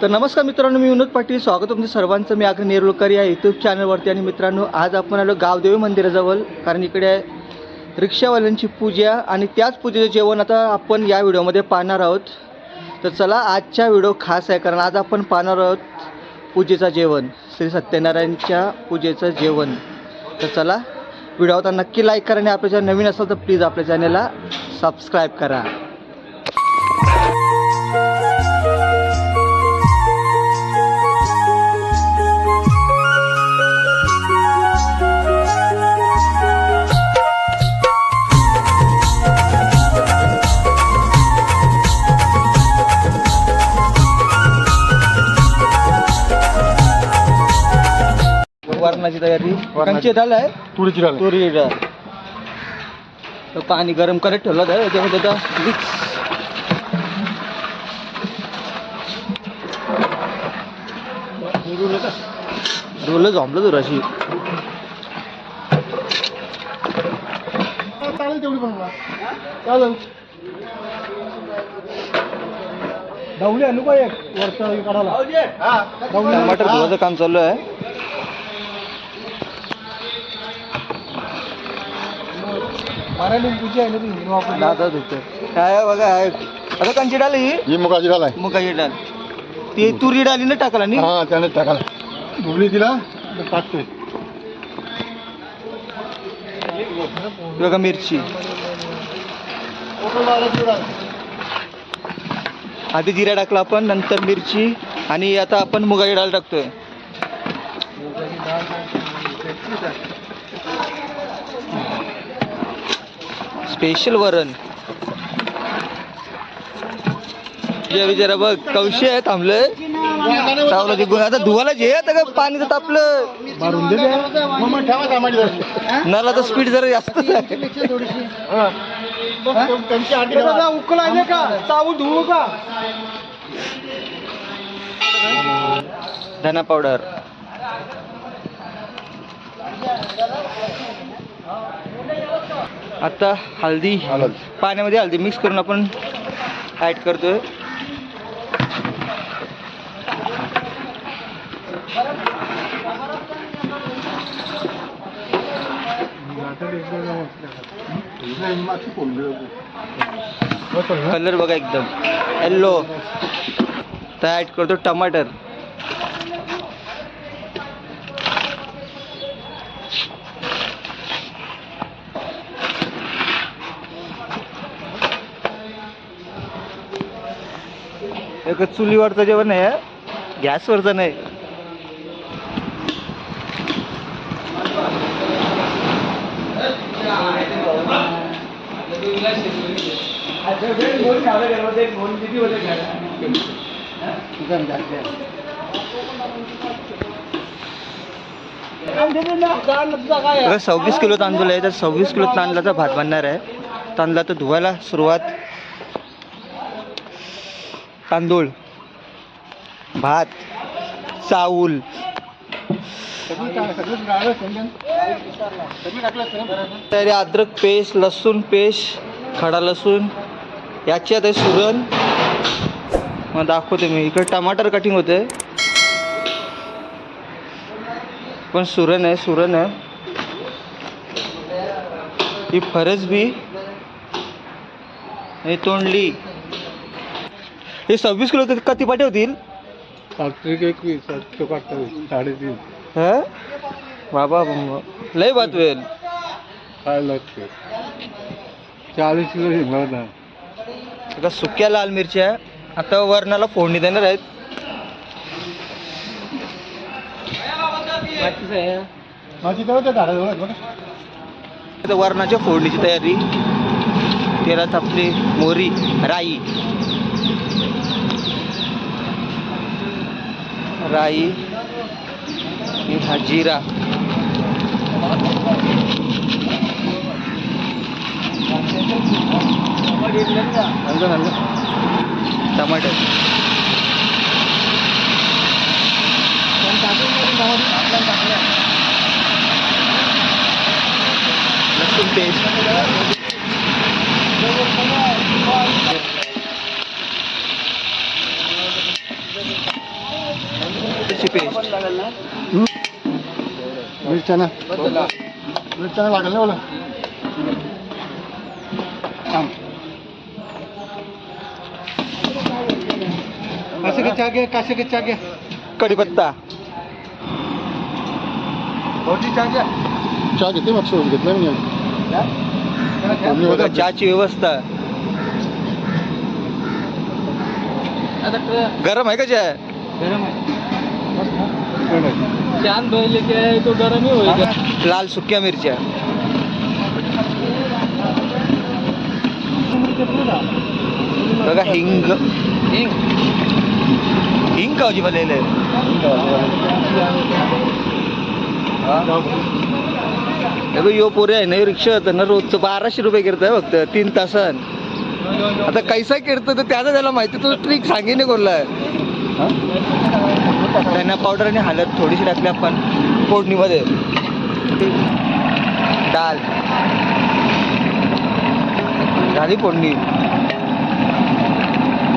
तर नमस्कार मित्रांनो मी विनोद पाटील. स्वागत तुमचं सर्वांचं. मी आग्रह नेरुळकर या यूट्यूब चॅनलवरती आणि मित्रांनो आज आपण आलो गावदेवी मंदिराजवळ. कारण इकडे आहे रिक्षावाल्यांची पूजा आणि त्याच पूजेचं जेवण आता आपण या व्हिडिओमध्ये पाहणार आहोत. तर चला आजचा व्हिडिओ खास आहे कारण आज आपण पाहणार आहोत पूजेचं जेवण. श्री सत्यनारायणच्या पूजेचं जेवण. तर चला व्हिडिओ आता नक्की लाईक करा आणि आपल्या चॅनल नवीन असेल तर प्लीज आपल्या चॅनलला सबस्क्राईब करा. वरणाची तयारी. कंची डाळ आहे. तुरीची डाळ तुरी डाळ तर पाणी गरम करत ठेवलं आहे त्याच्यामध्ये आता मिक्स. रोल झोंबलं दुराशी चालेल तेवढी पण. चालेल. डावली आणू का एक? वरचं काढायला? डावली टमाटर धुवाचं काम चालू आहे. दादा धुतो काय आहे बघा आहे. आता कंची डाळ ही ही मुगाची डाळ आहे. मुगाची डाळ ती तुरी डाळीनं टाकला नी? हा त्याने टाकाला. ढोबळी तिला टाकतोय बघा मिरची. आधी जिरा टाकला आपण नंतर मिरची आणि आता आपण मुगाची डाळ टाकतोय. स्पेशल वरण. जे विचारा बघ कवशी आहे थांबलंय. चावलं ते आता धुवायला जे आता का पाणी तर तापलं. मारून दे. जास्त नला तर स्पीड जरा आहे. का? धुवू का? धना पावडर. आता हळदी हळद. पाण्यामध्ये हळदी मिक्स करून आपण ॲड करतोय. कलर बघा एकदम. येल्लो तर ॲड करतो टमाटर. एक चुलीवरचं जेवण आहे. गॅसवरचं नाही. सव्वीस किलो तांदूळ आहे तर सव्वीस किलो तांदळाचा भात बनणार आहे. तांदळा तर धुवायला सुरुवात तांदूळ भात चाऊल. तरी अद्रक पेस्ट लसूण पेस्ट खडा लसूण याची आता सुरण. मग दाखवते मी. इकडे टमाटर कटिंग होते पण सुरण आहे सुरण आहे. ही फरसबी आणि तोंडली. हे सव्वीस किलो तर किती पाटे होतील सात्विक एकवीस सातशे अठ्ठावीस साडेतीन. हा? बाबा. लय बात वेल काय लागते चाळीस किलो शिंगवत आहे आता सुक्या लाल मिरच्या. आता वरणाला फोडणी देणार आहेत. माझी झाडाजवळ आता वरणाच्या फोडणीची तयारी. तेलात आपली मोहरी राई. राई आणि हा जिरा. नंतर नंतर टमाटर. लसूण पेस्ट मिरची पेस्ट मिरच्या ना मिरच्या लागेल ना बोला काशे के चहा घ्या काशे के चहा घ्या कढीपत्ता. भाऊजी चहा घ्या. चहा घेते मग सोडून घेतला मी. बघा चहाची व्यवस्था. गरम आहे का चहा? चांद पहले क्या है तो गरम ही होएगा लाल सुक्या मिरच्या. बघा हिंग. हिंग. हिंग कावजी बनलेलं आहे यो पोरे आहे ना रिक्षा होतं ना रोजचं बाराशे रुपये करतोय फक्त तीन तासान. आता कैसा करतो तर त्याचा त्याला माहिती तो ट्रिक सांगेन कोणला. धना पावडर आणि हळद थोडीशी टाकली आपण. फोडणीमध्ये. डाल झाली फोडणी.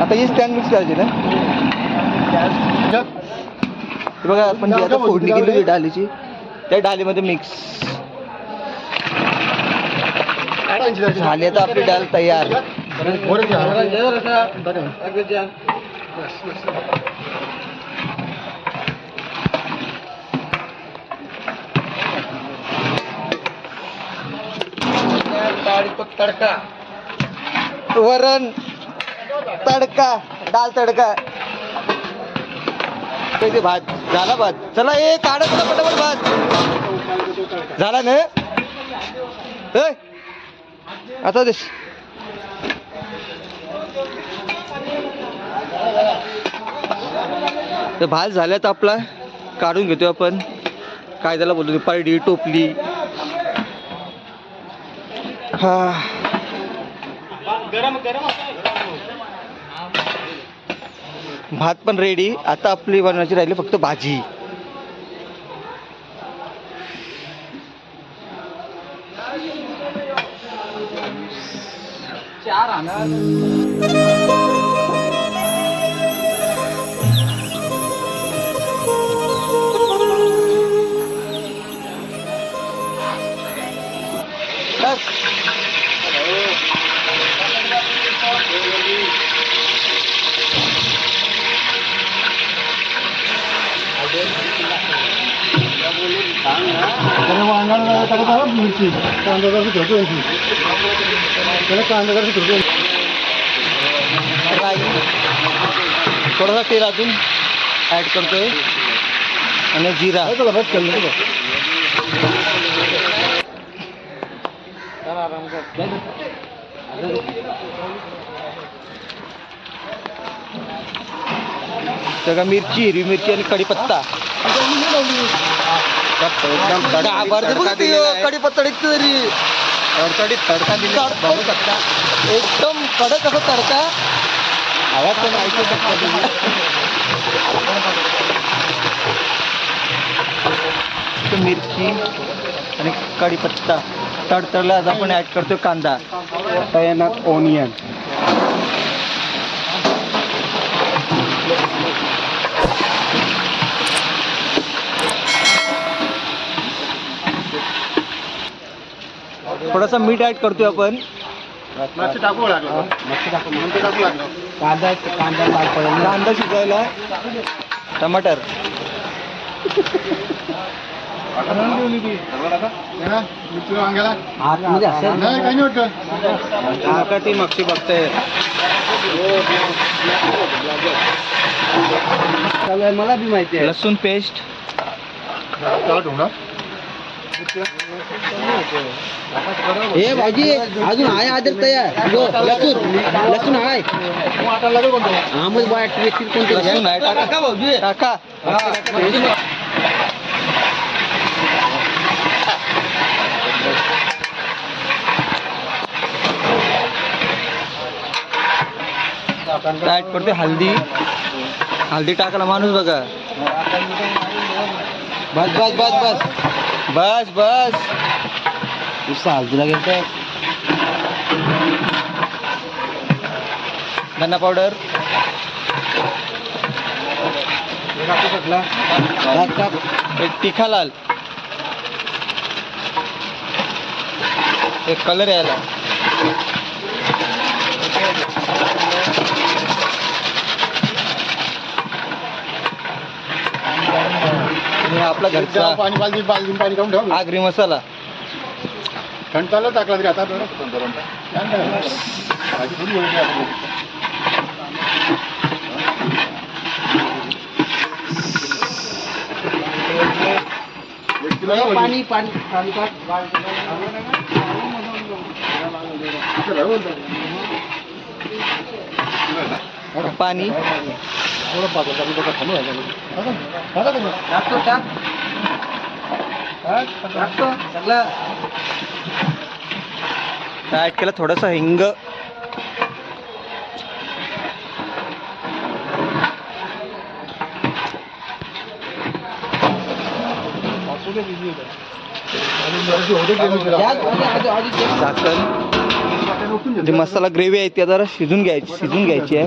आता ही स्टँड मिक्स करायची ना? हे बघा आपण जी आता फोडणी केली होती डालीची त्या डालीमध्ये मिक्स झाली आता आपली डाल तयार. तडका. वरण तडका डाल तडका. ते भात? झाला भात. चला ए काढत पटापट भात. झाला ना? आता दिस भात झाल्यात आपला. काढून घेतो आपण. काय त्याला बोलतो पारडी टोपली. हा. भात पण रेडी आता आपली बनवायची राहिली फक्त भाजी. बस. मिरची कांदा जरा ठेवतो यांची त्याला कांदा जरा ठेवतो राई थोडासा तेल अजून ॲड करतोय आणि जिरा तुला बस केलं तुला सगळं मिरची हिरवी मिरची आणि कढीपत्ता गाभारते बघ ती, कढीपत्ता टिकते तरी. तडतडीत तडका दिला एकदम कडक असा तडका. आवाज पण ऐकू शकता तुम्ही. मिरची आणि कढीपत्ता तडतडला आज आपण ऍड करतोय कांदा. तैनात ओनियन थोडासा मीठ ऍड करतोय आपण. मच्छी टाकू लागलं. मच्छी टाकू म्हणून ते टाकू लागलं. कांदा कांदा कांदा शिजवायला टमाटर. आतमध्ये असेल का ती मागची बघताय मला बी माहिती लसूण पेस्ट. हे भाजी अजून आहे आदर तयार. लसूण. लसूण आहे. हा मग व्यक्ती कोणते लसूण आहे टाका. टाका ऍड करते हल्दी. हल्दी टाकला माणूस बघा. बस बस बस बस. बस बस. नुसतं हळदीला तर धना पावडर एक तिखा लाल. एक कलर यायला. आपला घरचा पाणी बालदी बालदी पाणी काढून ठेव आगरी मसाला चाललं टाकला तरी आता आहे. एक किलो का? पाणी पाणी पाणी. पाणी थोडं? टाका. तुम्ही. टाकतो टाक टाकतो सगळं ॲड केलं? थोडंसं हिंग. ते- झाकण मसाला ग्रेव्ही आहे ती जरा शिजून घ्यायची शिजून घ्यायची आहे.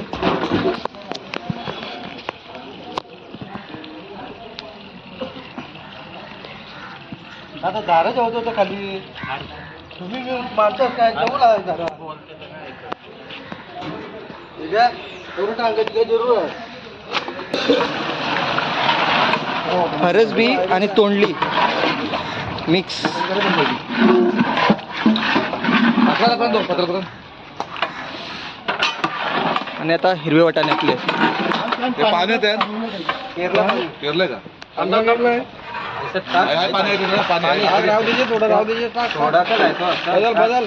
आता दाराच होत होतं खाली. तुम्ही माणसं काय जवळ आहे दारा ठीक आहे एवढं टाकायची काय जरूर. आहे फरसबी आणि तोंडली. मिक्स आणि आता हिरवे वाटाणे आपले. पाण्यात आहे पेरलंय का? आहे, पाणी आहे तिकडे, पाणी आहे. आग राहू दे थोडं राहू दे टाक बदल बदल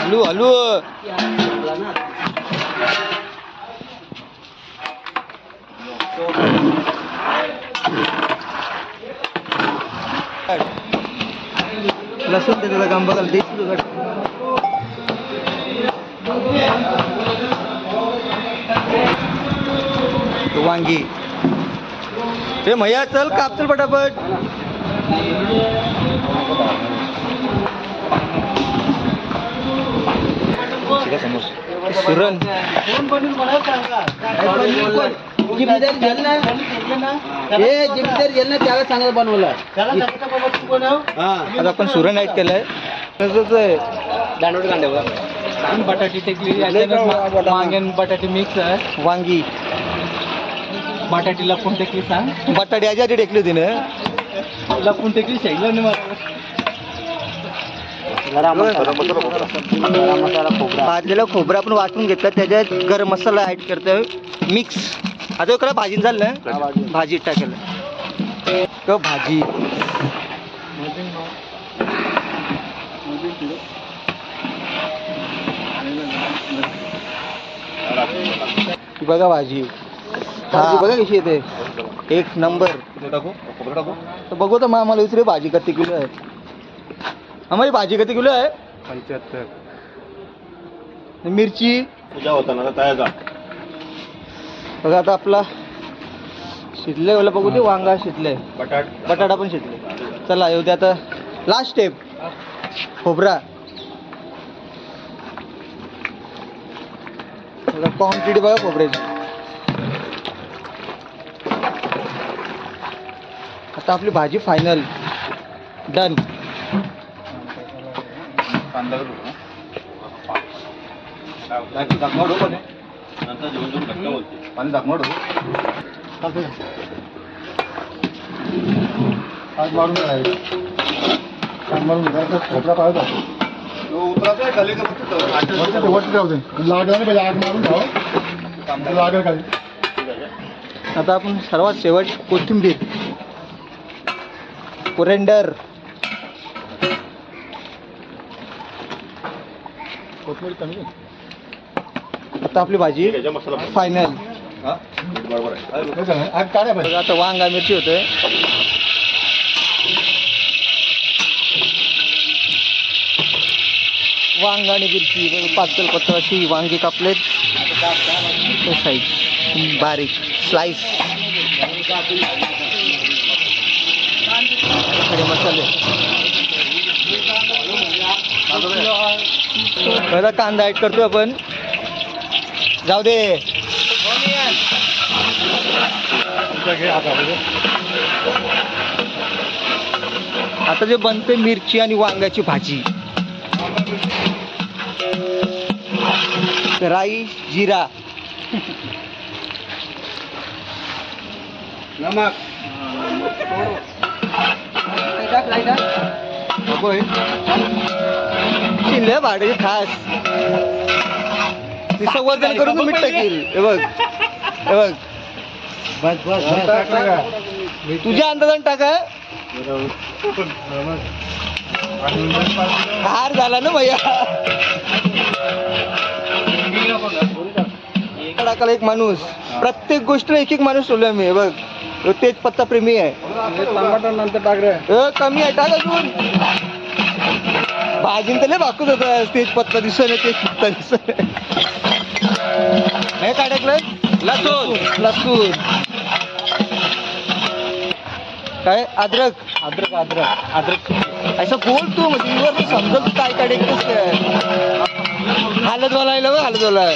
हलू हलू लसूण त्याचं काम बघाल. तो वांगी. हे मैया चल काप चल पटापट सुरण जिम्मेदारी झेल ना हे जिम्मेदारी झेल ना त्याला चांगलं बनवलं. हा आता आपण सुरण ऍड केलंय. तसंच आहे. दांडवट कांद्यावर बटाटी टेकली. आणि बटाटी. मिक्स आहे. वांगी. बटाटी लपून टेकली सांग? बटाटे याच्या आधी टेकली होती ना. लपून टेकली शेगलं नाही मला. गरम मसाला. गरम मसाला खोबरा. भाजलेलं खोबरं आपण वाटून घेतलं त्याच्यात गरम मसाला ऍड करतोय. मिक्स आता इकडे भाजी झालं. हा, ना भाजी. तो भाजी. ही बघा भाजी. भाजी बघा कशी येते. एक नंबर. तर बघू तर मग आम्हाला दुसरी भाजी किती किलो आहे. आम्हाला भाजी किती किलो आहे? पंच्याहत्तर. मिरची. पूजा होता ना तयार जा बघा आता आपला शिजले मला बघू ते वांगा शिजले बटाट. बटाटा पण शिजले चला येऊ दे आता. Last step खोबरा. क्वांटिटी बघा खोबऱ्याची. आता आपली भाजी फायनल डन कांदा पण दाखवडो आज मारून मारून खाली का फक्त वरती राहू दे लागला नाही पाहिजे आग मारून ठेवा लागेल खाली आता आपण सर्वात शेवट कोथिंबीर. कुरेंडर आहे. आता आपली भाजी फायनल बरोबर आहे. आता वांगा मिरची होते. वांगा आणि मिरची पातळ पातळ अशी वांगी कापलेत. साईज बारीक स्लाइस हे मसाले. कांदा ऍड करतो आपण. जाऊ दे. आता जे बनते मिरची आणि वांग्याची भाजी. राई जिरा. नमक. शिंदे भाड्याची खास. संवर्धन करून मीठ टाकील हे बघ. हे बघ. बस बस तुझ्या अंदाजाने टाका. हार झाला ना भैया. टाकाला एक माणूस. प्रत्येक गोष्ट एक एक माणूस ठेवलोय मी बघ. तेज पत्ता प्रेमी आहे. टमाटर नंतर टाक कमी आहे टाक अजून. भाजीन तर लय बाकूच होता. तेज पत्ता दिसत नाही तेज पत्ता दिसत हे काय टाकलं लसूण लसूण. काय? अद्रक. अद्रक अद्रक. अद्रक. असं बोल तू म्हणजे समजत तू काय काय हालत बोलायला बघ हालत बोला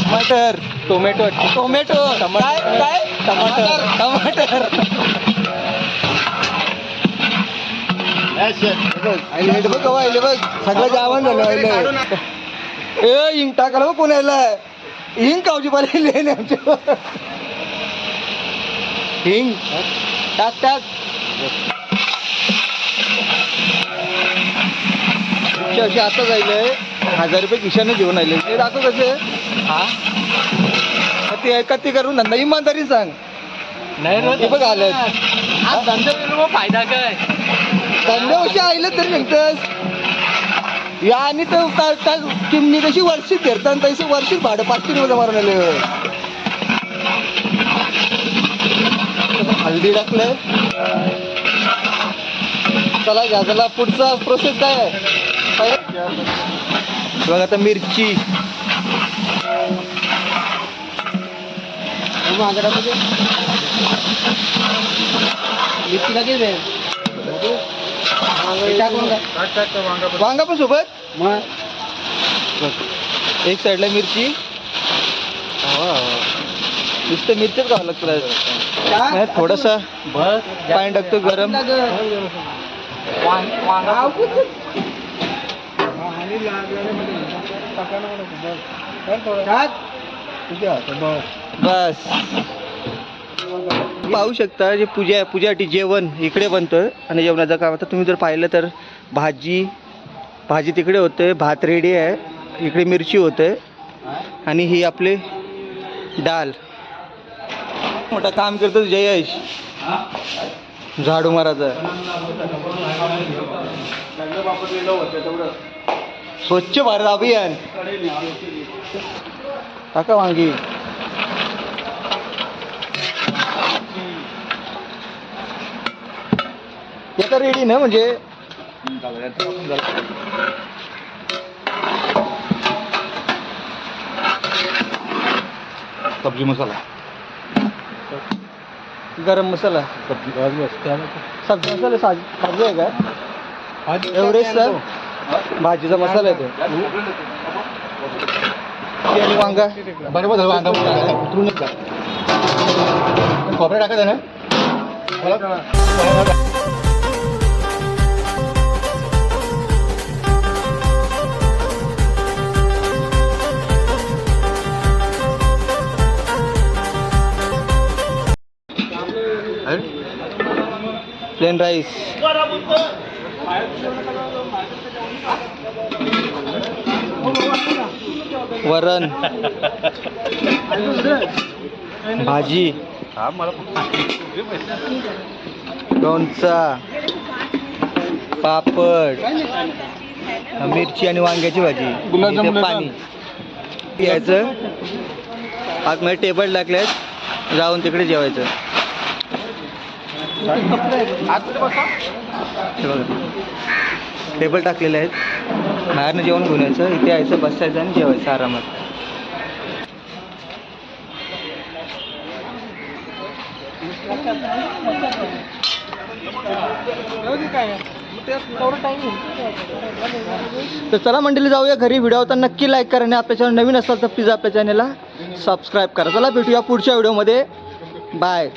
टमाटर. टोमॅटो. टोमॅटो. काय काय? टमाटर. टमाटर. बघ बघ सगळं जेवण झालं ए हिंग टाकायला यायला हिंग कावची पाहिजे लेणे आमच्या. हिंग टाक टाक. अशी आता जायलंय हजार रुपये खिशाने घेऊन आले. ते दाखव कसे हा? ते कती करून धंदा. इमानदारी सांग. नाही बघ आलं. धंदा फायदा काय? धंद्यावर्षी आईलं तरी निघतस या आणि तर का- चिमणी कशी वर्षीत आणि तशी वर्षीत भाडं पाचशे रुपये मारून आले हल्दी टाकलंय. चला घ्या चला पुढचा प्रोसेस काय आहे? बघा आता मिरची. मिरची लागेल वांगा पण सोबत मग एक साईडला मिरची नुसतं मिरचीच घालावं लागतं नाही, थोडंसं बस पाणी टाकतो गरम बस पाहू शकता जे पूजा पूजासाठी जेवण इकडे बनतं आणि जेवणाचं काम आता तुम्ही जर पाहिलं तर भाजी भाजी तिकडे होते भात रेडी आहे इकडे मिरची होते आणि ही आपले डाल. मोठं काम करतो जयेश. झाडू मारायचं स्वच्छ भारत अभियान. काका वांगी. ते तर रेडी ना म्हणजे? सब्जी मसाला. गरम मसाला. सब्जी सब्जी मसाला साज साजू आहे का? एव्हरेस्ट सर भाजीचा मसाला आहे तो आणि वांगा? बरोबर झालं वांगा खोबरं टाकायचं ना? Plain rice. वरण. भाजी. लोणचा. पापड. मिरची आणि वांग्याची भाजी. आहे पाणी. यायचं. आतमध्ये टेबल टाकलेत. जाऊन तिकडे जेवायचं. टेबल टाकलेले आहेत. बाहेरनं जेवण घेऊन यायचं. इथे यायचं बसायचं आणि जेवायचं आरामात. तर चला मंडळी जाऊया घरी. व्हिडिओ होता नक्की लाईक करा आणि आपल्या चॅनल नवीन असाल तर प्लीज आपल्या चॅनलला सबस्क्राईब करा. चला भेटूया पुढच्या व्हिडिओमध्ये. बाय